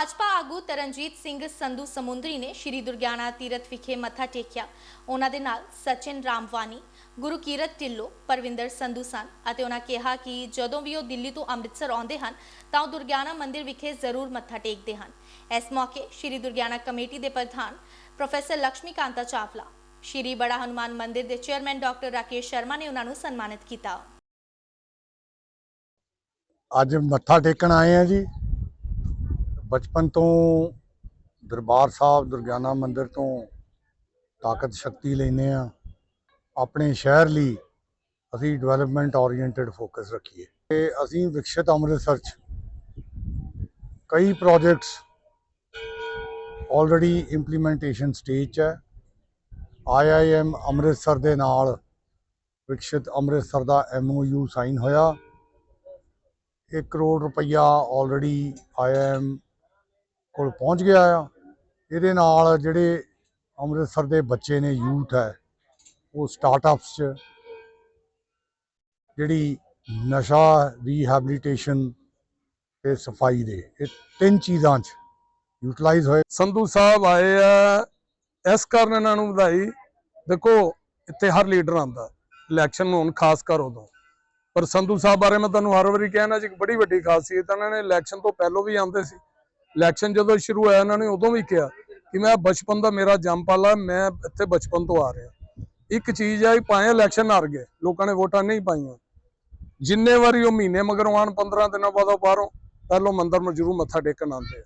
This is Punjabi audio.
ਭਾਜਪਾ ਆਗੂ ਤਰਨਜੀਤ ਸਿੰਘ ਸੰਧੂ ਸਮੁੰਦਰੀ ਨੇ ਸ਼੍ਰੀ ਦੁਰਗਿਆਨਾ ਤੀਰਥ ਵਿਖੇ ਮੱਥਾ ਟੇਕਿਆ। ਉਹਨਾਂ ਦੇ ਨਾਲ ਸਚਿਨ ਰਾਮਵਾਨੀ, ਗੁਰੂ ਕੀਰਤ ਢਿੱਲੋਂ, ਪਰਵਿੰਦਰ ਸੰਧੂ ਸਨ ਅਤੇ ਉਹਨਾਂ ਕਿਹਾ ਕਿ ਜਦੋਂ ਵੀ ਉਹ ਦਿੱਲੀ ਤੋਂ ਅੰਮ੍ਰਿਤਸਰ ਆਉਂਦੇ ਹਨ, ਤਾਂ ਉਹ ਦੁਰਗਿਆਨਾ ਮੰਦਿਰ ਵਿਖੇ ਜ਼ਰੂਰ ਮੱਥਾ ਟੇਕਦੇ ਹਨ। ਇਸ ਮੌਕੇ ਸ਼੍ਰੀ ਦੁਰਗਿਆਨਾ ਕਮੇਟੀ ਦੇ ਪ੍ਰਧਾਨ ਪ੍ਰੋਫੈਸਰ ਲక్ష్ਮੀ ਕਾਂਤਾ ਚਾਵਲਾ, ਸ਼੍ਰੀ ਬੜਾ ਹਨੂਮਾਨ ਮੰਦਿਰ ਦੇ ਚੇਅਰਮੈਨ ਡਾਕਟਰ ਰਾਕੇਸ਼ ਸ਼ਰਮਾ ਨੇ ਉਹਨਾਂ ਨੂੰ ਸਨਮਾਨਿਤ ਕੀਤਾ। ਅੱਜ ਮੱਥਾ ਟੇਕਣ ਆਏ ਆ ਜੀ। ਬਚਪਨ ਤੋਂ ਦਰਬਾਰ ਸਾਹਿਬ, ਦੁਰਗਿਆਨਾ ਮੰਦਿਰ ਤੋਂ ਤਾਕਤ, ਸ਼ਕਤੀ ਲੈਨੇ ਆ ਆਪਣੇ ਸ਼ਹਿਰ ਲਈ ਅਸੀਂ ਡਿਵੈਲਪਮੈਂਟ ਓਰੀਐਂਟਡ ਫੋਕਸ ਰੱਖੀਏ। ਤੇ ਅਸੀਂ ਵਿਕਸਿਤ ਅੰਮ੍ਰਿਤਸਰ ਚ ਕਈ ਪ੍ਰੋਜੈਕਟਸ ਆਲਰੇਡੀ ਇੰਪਲੀਮੈਂਟੇਸ਼ਨ ਸਟੇਜ 'ਚ ਹੈ। ਆਈਆਈਐਮ ਅੰਮ੍ਰਿਤਸਰ ਦੇ ਨਾਲ ਵਿਕਸਿਤ ਅੰਮ੍ਰਿਤਸਰ ਦਾ ਐਮਓਯੂ ਸਾਈਨ ਹੋਇਆ। 1 ਕਰੋੜ ਰੁਪਈਆ ਆਲਰੇਡੀ ਆਈਐਮ ਕੋਲ ਪਹੁੰਚ ਗਿਆ ਆ। ਇਹਦੇ ਨਾਲ ਜਿਹੜੇ ਅੰਮ੍ਰਿਤਸਰ ਦੇ ਬੱਚੇ ਨੇ ਯੂਥ ਹੈ, ਉਹ ਸਟਾਰਟਅਪਸ 'ਚ ਜਿਹੜੀ ਨਸ਼ਾ ਰੀਹੈਬਿਲਿਟੇਸ਼ਨ ਤੇ ਸਫ਼ਾਈ ਦੇ ਇਹ ਤਿੰਨ ਚੀਜ਼ਾਂ 'ਚ ਯੂਟਿਲਾਈਜ਼ ਹੋਏ। ਸੰਧੂ ਸਾਹਿਬ ਆਏ ਆ। ਇਸ ਕਾਰਨ ਇਹਨਾਂ ਨੂੰ ਵਧਾਈ। ਦੇਖੋ, ਇੱਥੇ ਹਰ ਲੀਡਰ ਆਂਦਾ ਇਲੈਕਸ਼ਨ ਨੂੰ ਹੁਣ ਖਾਸ ਕਰ ਉਦੋਂ। ਪਰ ਸੰਧੂ ਸਾਹਿਬ ਬਾਰੇ ਮੈਂ ਤੁਹਾਨੂੰ ਹਰ ਵਾਰੀ ਕਹਿਣਾ, ਜੀ ਇੱਕ ਬੜੀ ਵੱਡੀ ਖਾਸੀਅਤ ਇਹਨਾਂ ਨੇ ਇਲੈਕਸ਼ਨ ਤੋਂ ਪਹਿਲਾਂ ਵੀ ਆਉਂਦੇ ਸੀ। ਇਲੈਕਸ਼ਨ ਜਦੋਂ ਸ਼ੁਰੂ ਹੋਇਆ, ਇਹਨਾਂ ਨੇ ਉਦੋਂ ਵੀ ਕਿਹਾ ਕਿ ਮੈਂ ਬਚਪਨ ਦਾ ਮੇਰਾ ਜੰਮਪਾਲਾ, ਮੈਂ ਇੱਥੇ ਬਚਪਨ ਤੋਂ ਆ ਰਿਹਾ। ਇੱਕ ਚੀਜ਼ ਹੈ ਭਾਵੇਂ ਇਲੈਕਸ਼ਨ ਹਾਰ ਗਏ, ਲੋਕਾਂ ਨੇ ਵੋਟਾਂ ਨਹੀਂ ਪਾਈਆਂ। ਜਿੰਨੇ ਵਾਰੀ ਉਹ ਮਹੀਨੇ ਮਗਰੋਂ ਆਉਣ 15 ਦਿਨਾਂ ਬਾਅਦ ਉਹ ਬਾਹਰੋਂ, ਪਹਿਲੋਂ ਮੰਦਰ ਨੂੰ ਜ਼ਰੂਰ ਮੱਥਾ ਟੇਕਣ ਆਉਂਦੇ ਆ।